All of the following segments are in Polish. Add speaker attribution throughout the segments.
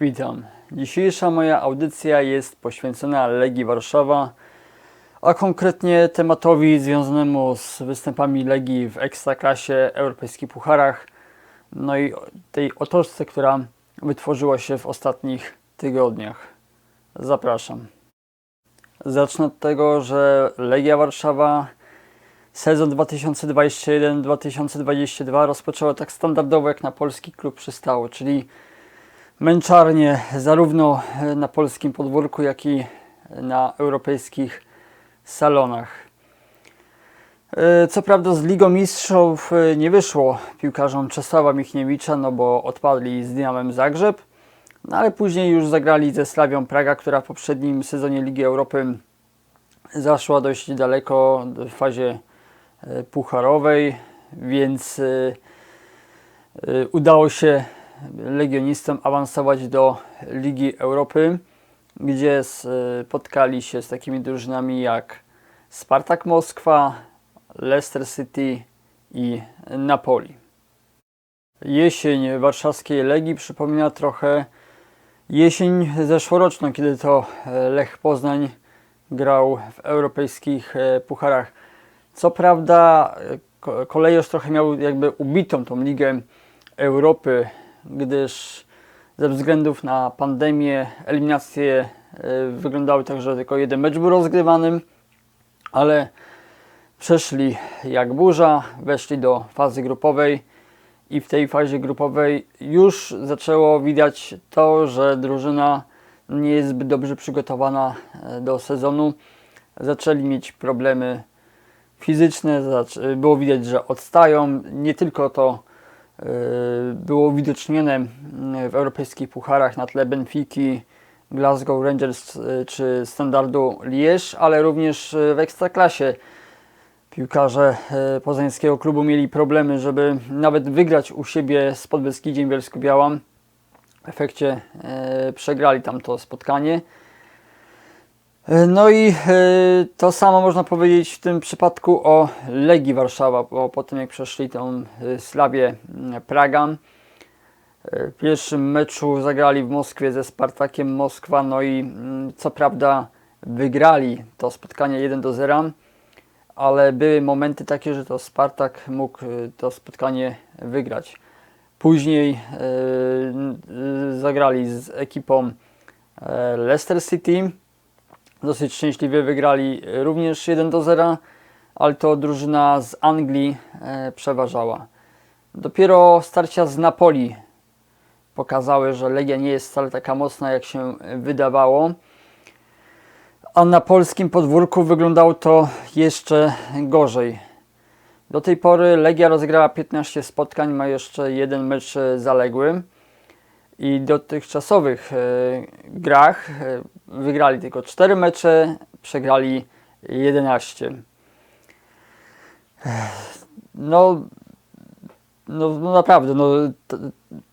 Speaker 1: Witam. Dzisiejsza moja audycja jest poświęcona Legii Warszawa, a konkretnie tematowi związanemu z występami Legii w Ekstraklasie, Europejskich Pucharach, no i tej otoczce, która wytworzyła się w ostatnich tygodniach. Zapraszam. Zacznę od tego, że Legia Warszawa sezon 2021-2022 rozpoczęła tak standardowo jak na polski klub przystało, czyli męczarnie zarówno na polskim podwórku, jak i na europejskich salonach. E, Co prawda z Ligą Mistrzów e, nie wyszło piłkarzom Czesława Michniewicza, no bo odpadli z Dynamem Zagrzeb, no ale później już zagrali ze Slawią Praga, która w poprzednim sezonie Ligi Europy zaszła dość daleko w fazie e, pucharowej, więc e, e, udało się legionistom awansować do Ligi Europy, gdzie spotkali się z takimi drużynami jak Spartak Moskwa, Leicester City i Napoli. Jesień warszawskiej Legii przypomina trochę jesień zeszłoroczną, kiedy to e, Lech Poznań grał w europejskich e, pucharach. Co prawda e, ko- kolejorz trochę miał jakby ubitą tą Ligę Europy, gdyż ze względów na pandemię eliminacje e, wyglądały tak, że tylko jeden mecz był rozgrywany, ale przeszli jak burza, weszli do fazy grupowej i w tej fazie grupowej już zaczęło widać to, że drużyna nie jest zbyt dobrze przygotowana e, do sezonu. Zaczęli mieć problemy fizyczne, było widać, że odstają. Nie tylko to było uwidocznione mm, w europejskich pucharach na tle Benfiki, Glasgow Rangers e, czy standardu Liège, ale również e, w ekstraklasie piłkarze e, poznańskiego klubu mieli problemy, żeby nawet wygrać u siebie z Podbeskidziem Bielsko-Biała. W efekcie e, przegrali tam to spotkanie. E, No i e, to samo można powiedzieć w tym przypadku o Legii Warszawa, bo po tym jak przeszli tą e, Slawię m, Praga. E, W pierwszym meczu zagrali w Moskwie ze Spartakiem Moskwa, no i mm, co prawda wygrali to spotkanie 1 do 0 ale były momenty takie, że to Spartak mógł to spotkanie wygrać. Później zagrali z ekipą e, Leicester City. Dosyć szczęśliwie wygrali również 1 do 0, ale to drużyna z Anglii e, przeważała. Dopiero starcia z Napoli pokazały, że Legia nie jest wcale taka mocna, jak się wydawało. A na polskim podwórku wyglądało to jeszcze gorzej. Do tej pory Legia rozegrała 15 spotkań, ma jeszcze jeden mecz e, zaległy. I dotychczasowych e, grach e, wygrali tylko 4 mecze, przegrali 11. Ech, No, no, no naprawdę, no, to,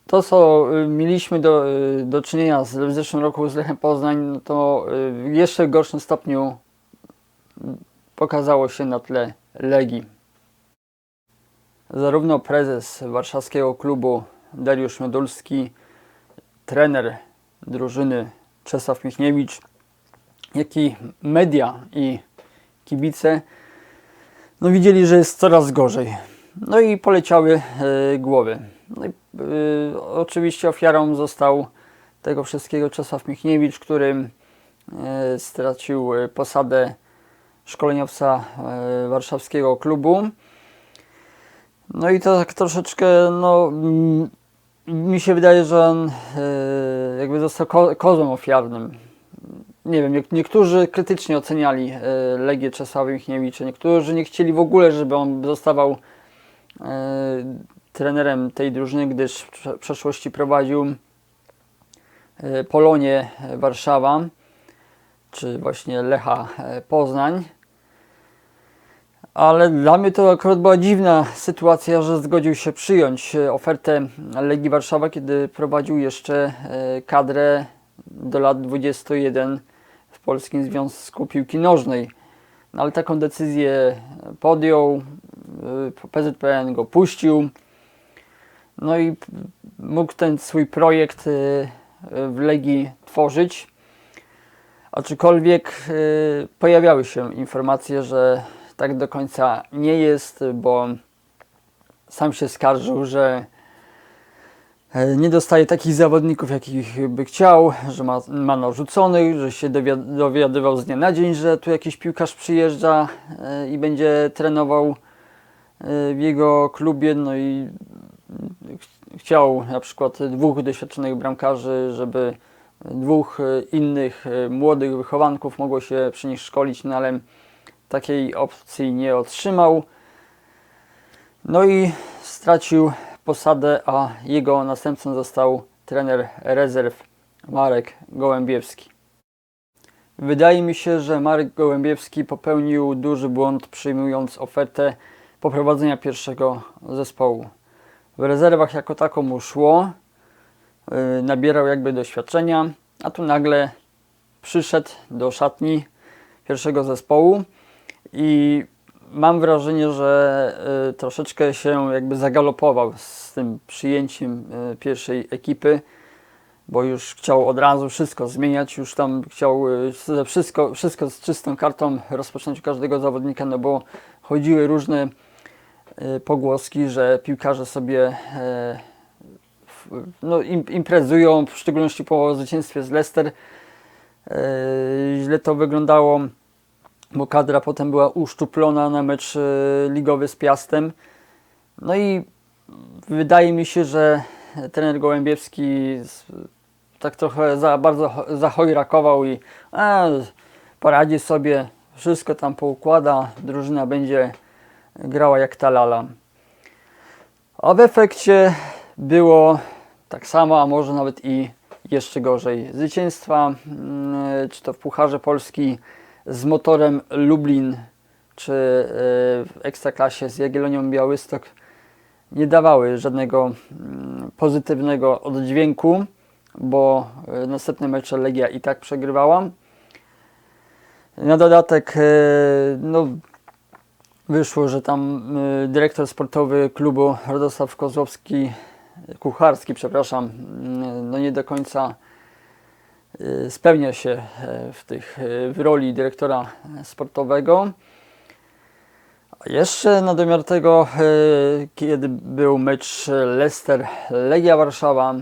Speaker 1: to co y, mieliśmy do, y, do czynienia z, w zeszłym roku z Lechem Poznań, no to y, w jeszcze gorszym stopniu pokazało się na tle Legii. Zarówno prezes warszawskiego klubu Dariusz Miodulski, trener drużyny Czesław Michniewicz, jak i media i kibice no widzieli, że jest coraz gorzej. No i poleciały e, głowy. No i, e, oczywiście ofiarą został tego wszystkiego Czesław Michniewicz, który e, stracił e, posadę szkoleniowca e, warszawskiego klubu. No i to tak troszeczkę, no mi się wydaje, że on e, jakby został ko kozłem ofiarnym. Nie wiem, niek- niektórzy krytycznie oceniali e, Legię Czesława Michniewicza, niektórzy nie chcieli w ogóle, żeby on zostawał e, trenerem tej drużyny, gdyż w prze- przeszłości prowadził e, Polonię e, Warszawa, czy właśnie Lecha Poznań. Ale dla mnie to akurat była dziwna sytuacja, że zgodził się przyjąć e, ofertę Legii Warszawa, kiedy prowadził jeszcze e, kadrę do lat 21 w Polskim Związku Piłki Nożnej. No, ale taką decyzję podjął, y, PZPN go puścił. No i mógł ten swój projekt e, w Legii tworzyć. Aczkolwiek pojawiały się informacje, że tak do końca nie jest, bo sam się skarżył, że e, nie dostaje takich zawodników, jakich by chciał, że ma, ma narzuconych, że się dowiad- dowiadywał z dnia na dzień, że tu jakiś piłkarz przyjeżdża e, i będzie trenował e, w jego klubie, no i ch- chciał na przykład dwóch doświadczonych bramkarzy, żeby dwóch innych młodych wychowanków mogło się przy nich szkolić, no ale takiej opcji nie otrzymał. No i stracił posadę, a jego następcą został trener rezerw Marek Gołębiewski. Wydaje mi się, że Marek Gołębiewski popełnił duży błąd przyjmując ofertę poprowadzenia pierwszego zespołu. W rezerwach jako tako mu szło, yy, nabierał jakby doświadczenia, a tu nagle przyszedł do szatni pierwszego zespołu i mam wrażenie, że y, troszeczkę się jakby zagalopował z tym przyjęciem y, pierwszej ekipy, bo już chciał od razu wszystko zmieniać, już tam chciał y, wszystko, wszystko z czystą kartą rozpocząć każdego zawodnika, no bo chodziły różne y, pogłoski, że piłkarze sobie w- no, im, imprezują, w szczególności po zwycięstwie z Leicester. Y, źle to wyglądało bo kadra potem była uszczuplona na mecz e, ligowy z Piastem. No i wydaje mi się, że trener Gołębiewski tak trochę za bardzo zachojrakował i a, poradzi sobie, wszystko tam poukłada, drużyna będzie grała jak ta lala. A w efekcie było tak samo, a może nawet i jeszcze gorzej. Zwycięstwa, mm, czy to w Pucharze Polski z motorem Lublin, czy y, w Ekstraklasie z Jagiellonią Białystok nie dawały żadnego mm, pozytywnego oddźwięku, bo y, następne mecze Legia i tak przegrywała. Na dodatek y, no, wyszło, że tam dyrektor sportowy klubu Radosław Kozłowski, Kucharski, przepraszam, no nie do końca spełnia się e, w, tych, e, w roli dyrektora sportowego. A jeszcze na domiar tego, e, kiedy był mecz Leicester-Legia Warszawa,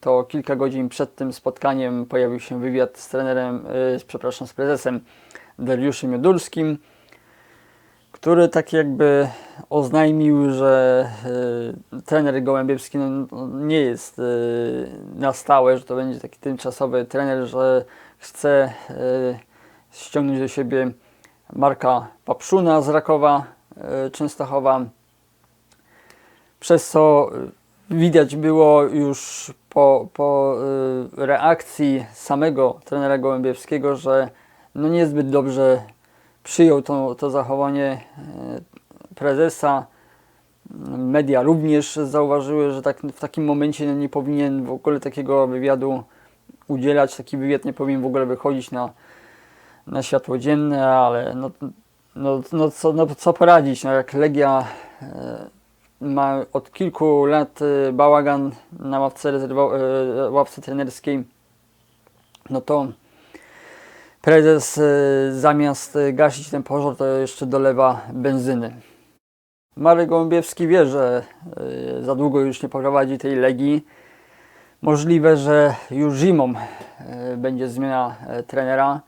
Speaker 1: to kilka godzin przed tym spotkaniem pojawił się wywiad z trenerem, przepraszam, z prezesem Dariuszem Jodulskim, który tak jakby oznajmił, że e, trener Gołębiewski no, nie jest e, na stałe, że to będzie taki tymczasowy trener, że chce e, ściągnąć do siebie Marka Papszuna z Rakowa e, Częstochowa. Przez co widać było już po, po e, reakcji samego trenera Gołębiewskiego, że no niezbyt dobrze przyjął to, to zachowanie e, prezesa. Media również zauważyły, że tak, w takim momencie no, nie powinien w ogóle takiego wywiadu udzielać. Taki wywiad nie powinien w ogóle wychodzić na, na światło dzienne, ale no, no, no, co, no co poradzić, no, jak Legia e, ma od kilku lat e, bałagan na ławce, ławce trenerskiej, no to prezes e, zamiast e, gasić ten pożar, to jeszcze dolewa benzyny. Marek Gołębiewski wie, że e, za długo już nie poprowadzi tej Legii. Możliwe, że już zimą będzie zmiana trenera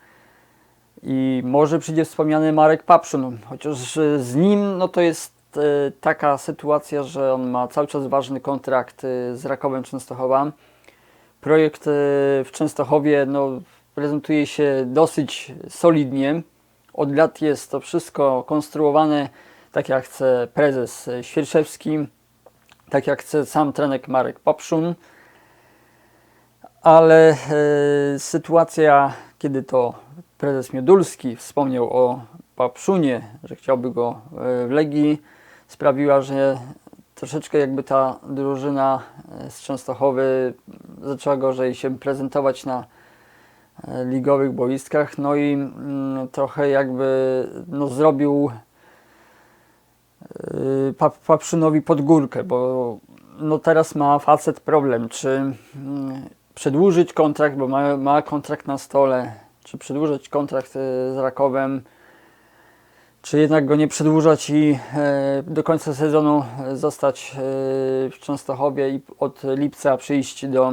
Speaker 1: i może przyjdzie wspomniany Marek Papszun, chociaż z nim no to jest taka sytuacja, że on ma cały czas ważny kontrakt z Rakowem Częstochowa. Projekt w Częstochowie no, prezentuje się dosyć solidnie. Od lat jest to wszystko konstruowane tak jak chce prezes Świerczewski, tak jak chce sam trener Marek Papszun. Ale e, sytuacja, kiedy to prezes Miodulski wspomniał o Papszunie, że chciałby go e, w Legii, sprawiła, że troszeczkę jakby ta drużyna e, z Częstochowy zaczęła gorzej się prezentować na ligowych boiskach, no i mm, trochę jakby no, zrobił y, Pap- Papszynowi pod górkę, bo no teraz ma facet problem, czy mm, przedłużyć kontrakt, bo ma, ma kontrakt na stole, czy przedłużyć kontrakt e, z Rakowem, czy jednak go nie przedłużać i e, do końca sezonu zostać e, w Częstochowie i od lipca przyjść do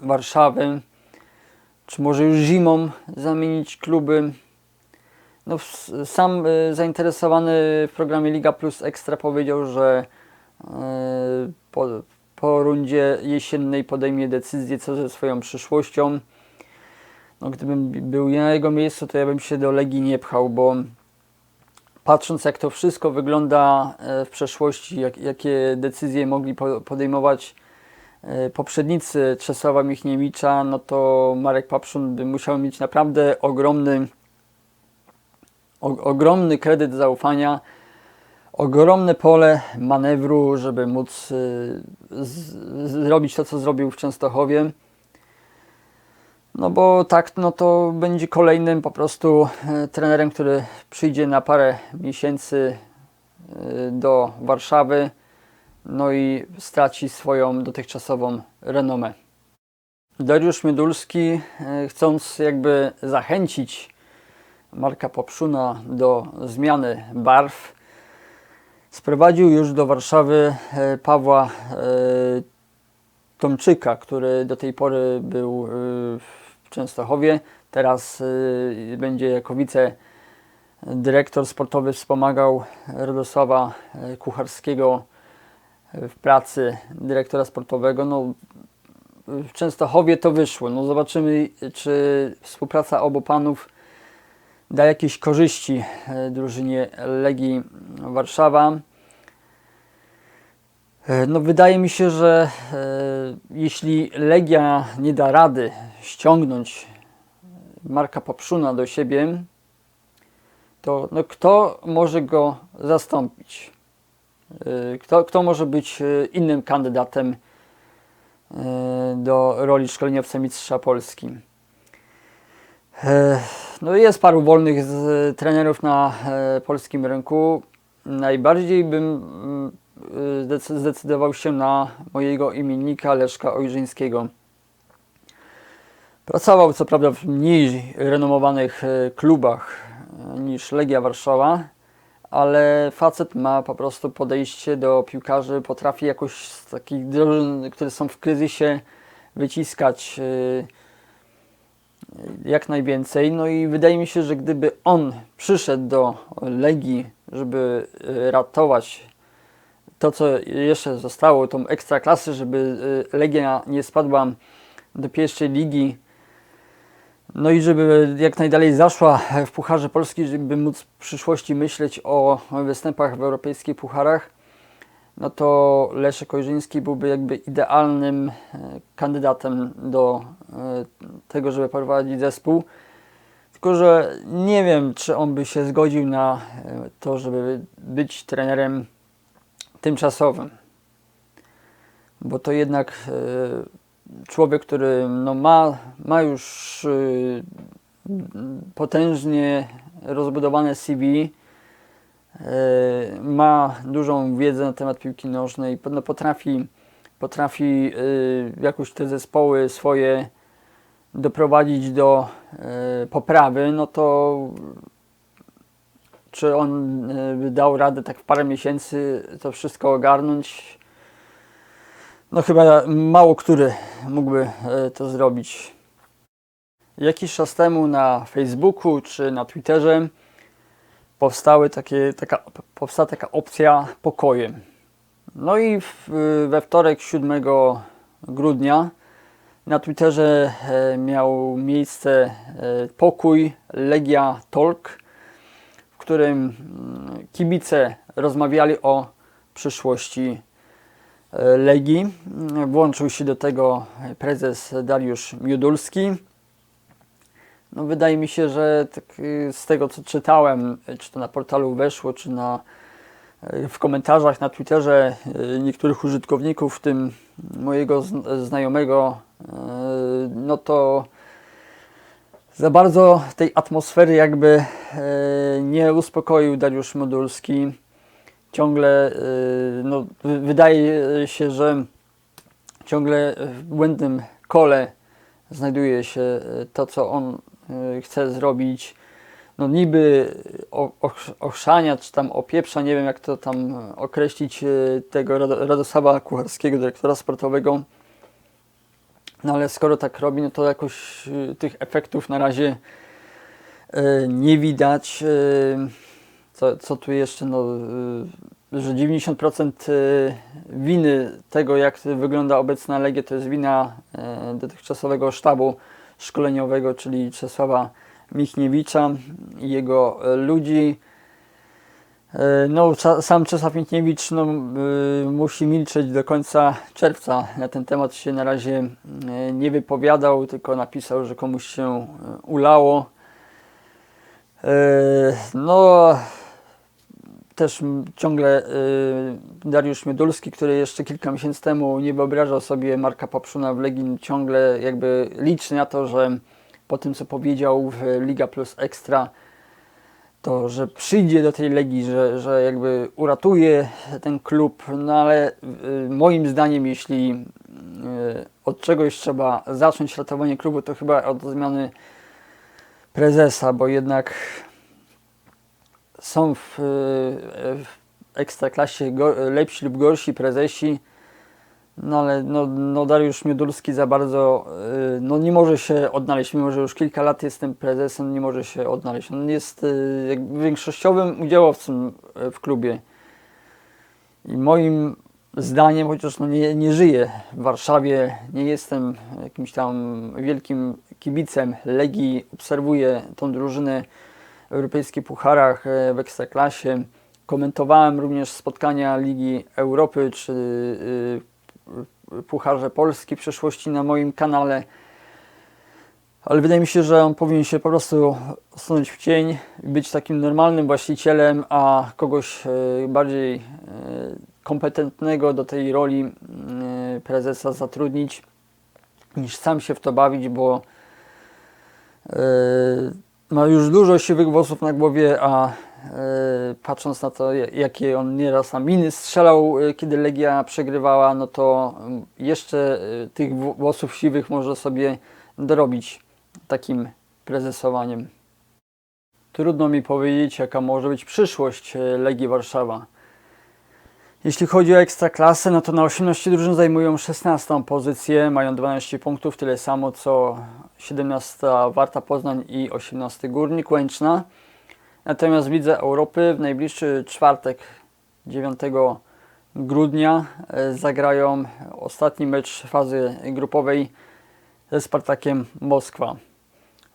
Speaker 1: Warszawy, czy może już zimą zamienić kluby. No, sam e, zainteresowany w programie Liga Plus Ekstra powiedział, że e, po, po rundzie jesiennej podejmie decyzję co ze swoją przyszłością. No, gdybym był na jego miejscu, to ja bym się do Legii nie pchał, bo patrząc jak to wszystko wygląda e, w przeszłości, jak, jakie decyzje mogli po- podejmować poprzednicy Czesława Michniewicza, no to Marek Papszun by musiał mieć naprawdę ogromny, o, ogromny kredyt zaufania, ogromne pole manewru, żeby móc y, z, zrobić to, co zrobił w Częstochowie. No bo tak, no to będzie kolejnym po prostu e, trenerem, który przyjdzie na parę miesięcy e, do Warszawy, no i straci swoją dotychczasową renomę. Dariusz Miodulski, e, chcąc jakby zachęcić Marka Popszuna do zmiany barw, sprowadził już do Warszawy e, Pawła e, Tomczyka, który do tej pory był w Częstochowie. Teraz będzie jako wicedyrektor sportowy wspomagał Radosława Kucharskiego w pracy dyrektora sportowego. No, w Częstochowie to wyszło. No, zobaczymy, czy współpraca obu panów da jakieś korzyści e, drużynie Legii Warszawa. E, No, wydaje mi się, że e, jeśli Legia nie da rady ściągnąć Marka Popszuna do siebie, to no, kto może go zastąpić? E, Kto, kto może być e, innym kandydatem e, do roli szkoleniowca mistrza Polski? No jest paru wolnych trenerów na polskim rynku. Najbardziej bym y, zdecy- zdecydował się na mojego imiennika Leszka Ojrzyńskiego. Pracował co prawda w mniej renomowanych klubach niż Legia Warszawa, ale facet ma po prostu podejście do piłkarzy, potrafi jakoś z takich drużyn, które są w kryzysie, wyciskać e, jak najwięcej. No i wydaje mi się, że gdyby on przyszedł do Legii, żeby e, ratować to, co jeszcze zostało, tą ekstraklasę, żeby e, Legia nie spadła do pierwszej ligi, no i żeby jak najdalej zaszła w Pucharze Polski, żeby móc w przyszłości myśleć o występach w europejskich pucharach, no to Leszek Ojrzyński byłby jakby idealnym e, kandydatem do e, tego, żeby prowadzić zespół. Tylko, że nie wiem, czy on by się zgodził na e, to, żeby być trenerem tymczasowym. Bo to jednak człowiek, który no ma, ma już e, potężnie rozbudowane CV, e, ma dużą wiedzę na temat piłki nożnej, no potrafi, potrafi e, jakoś te zespoły swoje doprowadzić do e, poprawy, no to czy on by dał radę tak w parę miesięcy to wszystko ogarnąć? No chyba mało który mógłby e, to zrobić. Jakiś czas temu na Facebooku czy na Twitterze powstały takie, taka, powstała taka opcja pokoje. No i w, we wtorek 7 grudnia na Twitterze e, miał miejsce e, pokój Legia Talk, w którym mm, kibice rozmawiali o przyszłości e, Legii. Włączył się do tego prezes Dariusz Miudulski. No, wydaje mi się, że tak, y, z tego co czytałem, y, czy to na portalu weszło, czy na, y, w komentarzach na Twitterze niektórych użytkowników, w tym mojego zn- znajomego, no to za bardzo tej atmosfery jakby nie uspokoił Dariusz Modulski. Ciągle y, no, wy- wydaje się, że ciągle w błędnym kole znajduje się e, to, co on e, chce zrobić. No niby ochrzania, czy tam opieprza, nie wiem jak to tam określić, tego Rado- Radosława Kucharskiego, dyrektora sportowego. No ale skoro tak robi, no to jakoś tych efektów na razie nie widać. Co, co tu jeszcze? No, e, że 90% e, winy tego, jak wygląda obecna Legia, to jest wina e, dotychczasowego sztabu szkoleniowego, czyli Czesława Michniewicza i jego ludzi. No, sam Czesław Michniewicz no, y, musi milczeć do końca czerwca. Na ten temat się na razie y, nie wypowiadał, tylko napisał, że komuś się y, ulało. No, też ciągle y, Dariusz Miodulski, który jeszcze kilka miesięcy temu nie wyobrażał sobie Marka Papszuna w Legii, ciągle jakby liczy na to, że po tym co powiedział w Liga Plus Ekstra, to że przyjdzie do tej Legii, że, że jakby uratuje ten klub, no ale y, moim zdaniem jeśli y, od czegoś trzeba zacząć ratowanie klubu, to chyba od zmiany prezesa, bo jednak są w, y, w ekstraklasie lepsi lub gorsi prezesi, no ale no, no Dariusz Miodulski za bardzo y, no nie może się odnaleźć, mimo że już kilka lat jestem prezesem, nie może się odnaleźć. On jest y, jakby większościowym udziałowcem w klubie. I moim zdaniem, chociaż no nie, nie żyję w Warszawie, nie jestem jakimś tam wielkim kibicem Legii, obserwuję tą drużynę europejskich pucharach, e, w Ekstraklasie. Komentowałem również spotkania Ligi Europy czy y, Pucharze Polski w przeszłości na moim kanale. Ale wydaje mi się, że on powinien się po prostu stanąć w cień być takim normalnym właścicielem, a kogoś e, bardziej e, kompetentnego do tej roli e, prezesa zatrudnić, niż sam się w to bawić, bo e, ma już dużo siwych włosów na głowie, a e, patrząc na to, ja- jakie on nieraz na miny strzelał, e, kiedy Legia przegrywała, no to mm, jeszcze e, tych wł- włosów siwych może sobie dorobić takim prezesowaniem. Trudno mi powiedzieć, jaka może być przyszłość Legii Warszawa. Jeśli chodzi o ekstraklasę, no to na 18 drużyn zajmują 16 pozycję, mają 12 punktów, tyle samo co 17 Warta Poznań i 18 Górnik Łęczna. Natomiast w Lidze Europy w najbliższy czwartek 9 grudnia e, zagrają ostatni mecz fazy grupowej ze Spartakiem Moskwa.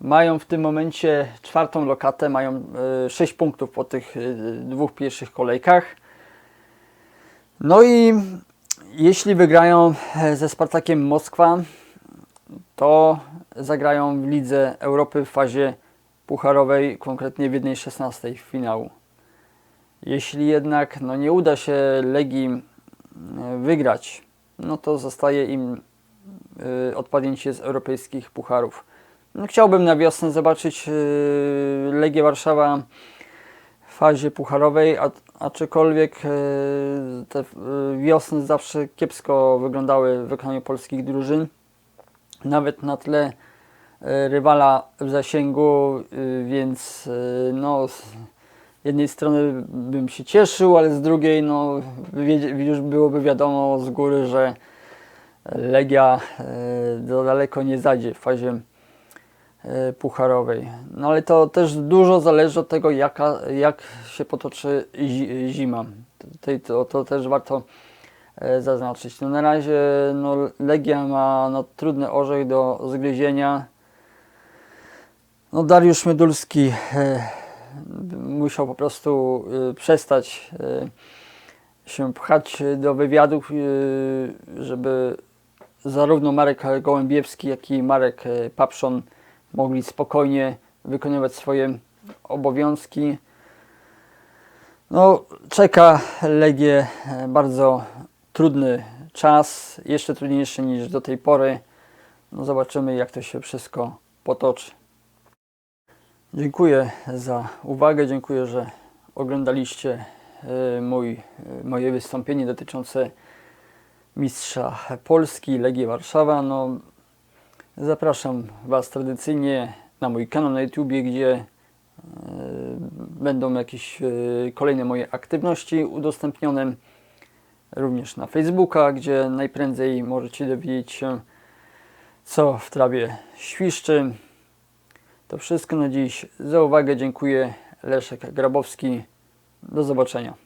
Speaker 1: Mają w tym momencie czwartą lokatę, mają 6 punktów po tych e, dwóch pierwszych kolejkach. No i jeśli wygrają e, ze Spartakiem Moskwa, to zagrają w Lidze Europy w fazie pucharowej, konkretnie w 1.16 finału. Jeśli jednak no, nie uda się Legii wygrać, no to zostaje im y, odpadnięcie z europejskich pucharów. No, chciałbym na wiosnę zobaczyć y, Legię Warszawa w fazie pucharowej, a, aczkolwiek y, te y, wiosny zawsze kiepsko wyglądały w wykonaniu polskich drużyn. Nawet na tle y, rywala w zasięgu, więc no, z jednej strony bym się cieszył, ale z drugiej no, już byłoby wiadomo z góry, że Legia e, za daleko nie zajdzie w fazie e, pucharowej. No ale to też dużo zależy od tego, jaka, jak się potoczy zi- zima. Tutaj to, to też warto e, zaznaczyć. No na razie no, Legia ma no, trudny orzech do zgryzienia. No Dariusz Miodulski e, musiał po prostu przestać się pchać do wywiadów, żeby zarówno Marek Gołębiewski, jak i Marek Papszon mogli spokojnie wykonywać swoje obowiązki. No, czeka Legię e, bardzo trudny czas, jeszcze trudniejszy niż do tej pory. No, zobaczymy, jak to się wszystko potoczy. Dziękuję za uwagę, dziękuję, że oglądaliście e, mój, e, moje wystąpienie dotyczące mistrza Polski, Legii Warszawa. No, Zapraszam Was tradycyjnie na mój kanał na YouTubie, gdzie e, będą jakieś e, kolejne moje aktywności udostępnione. Również na Facebooka, gdzie najprędzej możecie dowiedzieć się, co w trawie świszczy. To wszystko na dziś. Za uwagę dziękuję. Leszek Grabowski. Do zobaczenia.